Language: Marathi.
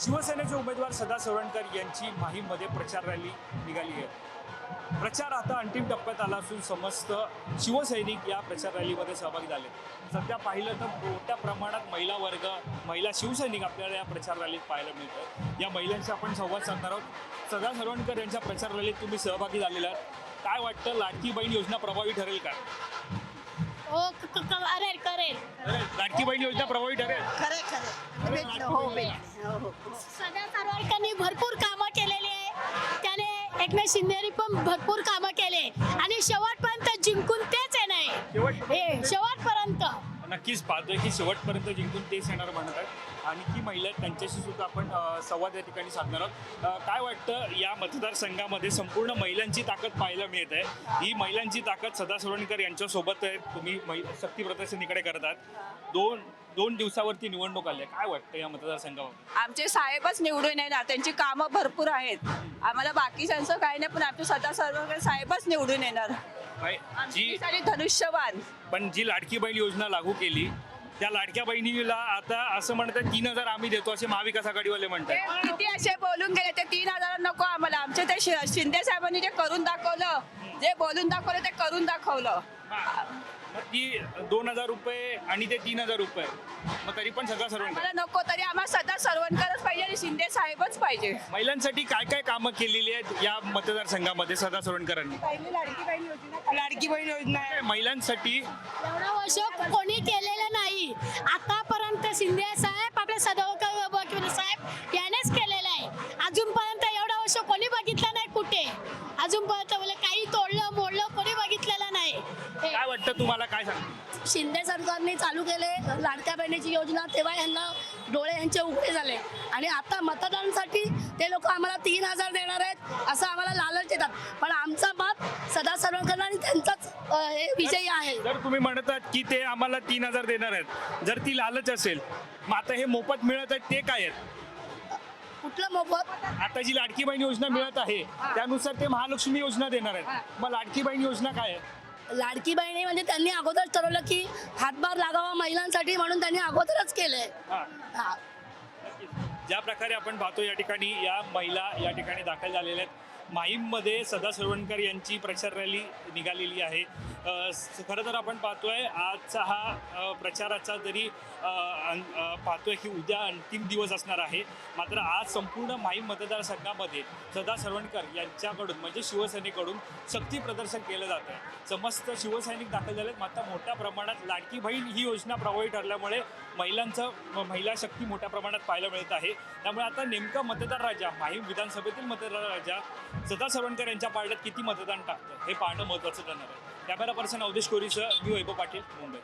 शिवसेनेचे उमेदवार सदा सवरणकर यांची माहीममध्ये प्रचार रॅली निघाली आहे. प्रचार आता अंतिम टप्प्यात आला असून समस्त शिवसैनिक या प्रचार रॅलीमध्ये सहभागी झाले. सध्या पाहिलं तर मोठ्या प्रमाणात महिला वर्ग महिला शिवसैनिक आपल्याला या प्रचार रॅलीत पाहायला मिळतं या महिलांशी आपण संवाद साधणार आहोत. सदा सरवणकर यांच्या प्रचार रॅलीत तुम्ही सहभागी झालेला आहात. काय वाटतं लाडकी बहीण योजना प्रभावी ठरेल का? लाडकी बहीण योजना प्रभावी ठरेल. खरे खरे भेटलं हो भेटलं. हो हो. सध्या सारवाडकरांनी भरपूर कामं केलेली आहे. त्याने एकनाथ शिंदेनी पण भरपूर कामं केले. आणि शेवटपर्यंत नक्कीच पाहतोय की शेवटपर्यंत जिंकून तेच येणार म्हणत आहेत. आणि ती महिला आहेत त्यांच्याशी सुद्धा आपण संवाद या ठिकाणी साधणार आहोत. काय वाटतं या मतदारसंघामध्ये संपूर्ण महिलांची ताकद पाहायला मिळत आहे? ही महिलांची ताकद सदा सोडणकर यांच्यासोबत आहे. तुम्ही महि- शक्ती प्रदर्शनीकडे करत दोन दोन दिवसावरती निवडणूक आली काय वाटतं या मतदारसंघावर आमचे साहेबच निवडून येणार. त्यांची कामं भरपूर आहेत. आम्हाला बाकीच्यांचं काही नाही पण आमचे सदा सर्व साहेबच निवडून येणार. जी धनुष्यवान. पण जी लाडकी बहीण योजना लागू केली त्या लाडक्या बहिणीला आता असं म्हणतात तीन हजार आम्ही देतो असे महाविकास आघाडीवाले ते म्हणतात किती असे बोलून गेले ते तीन हजार नको आम्हाला. आमचे ते शि- शिंदे साहेबांनी जे करून दाखवलं जे बोलून दाखवलं ते करून दाखवलं. मग ती दोन हजार रुपये आणि ते तीन हजार रुपये. मग तरी पण सगळं सर्व आम्हाला नको तरी आम्हाला साहेबच पाहिजे. महिलांसाठी काय काय कामं केलेली आहेत या मतदारसंघामध्ये सदा सोडणकरांनी पहिली लाडकी बहीण योजना लाडकी बहीण योजना. आहे महिलांसाठी? एवढं वर्ष कोणी केलेलं नाही. आतापर्यंत शिंदे साहेब आपले सदावकर साहेब यानेच केलेलं आहे. अजूनपर्यंत एवढं वर्ष कोणी बघितलं नाही कुठे. अजूनपर्यंत काही तोडलं मोडलं कोणी बघितलेलं नाही. हे काय वाटतं तुम्हाला? काय सांग शिंदे सरकारने चालू केले लाडक्या बहिणीची योजना तेव्हा यांना डोळे यांचे उघडे झाले. आणि आता मतदानासाठी ते लोक आम्हाला तीन हजार देणार आहेत असं आम्हाला लालच देतात. पण आमचा बाप सदा सरकारला आणि त्यांचाच हे विजयी आहे. जर तुम्ही म्हणतात की ते आम्हाला तीन हजार देणार आहेत जर ती लालच असेल मग आता हे मोफत मिळत आहेत ते काय आहेत? कुठलं मोफत? आता जी लाडकी बहीण योजना मिळत आहे त्यानुसार ते महालक्ष्मी योजना देणार आहेत. मग लाडकी बहीण योजना काय आहे? लाडकी बहिणी म्हणजे त्यांनी अगोदर ठरवलं की हातभार लागावा महिलांसाठी म्हणून त्यांनी अगोदरच केलंय. हा. हा. ज्या प्रकारे आपण पाहतो या ठिकाणी या महिला या ठिकाणी दाखल झालेल्या आहेत. माहीममध्ये सदा सुरवणकर यांची प्रचार रॅली निघालेली आहे. खरं तर आपण पाहतोय आजचा हा प्रचाराचा जरी पाहतोय की उद्या अंतिम दिवस असणार आहे मात्र आज संपूर्ण माहीम मतदारसंघामध्ये सदा सरवणकर यांच्याकडून म्हणजे शिवसेनेकडून शक्ती प्रदर्शन केलं जात आहे समस्त शिवसैनिक दाखल झालेत मात्र मोठ्या प्रमाणात लाडकी बहीण ही योजना प्रभावी ठरल्यामुळे महिलांचं म- महिला शक्ती मोठ्या प्रमाणात पाहायला मिळत आहे. त्यामुळे आता नेमकं मतदार राजा माहीम विधानसभेतील मतदार राजा सदा सरवणकर यांच्या पार्ट्यात किती मतदान टाकतं हे पाहणं महत्त्वाचं ठरणार आहे. कॅमेरा पर्सन अवधेश कोरीसह मी वैभव पाटील मुंबई.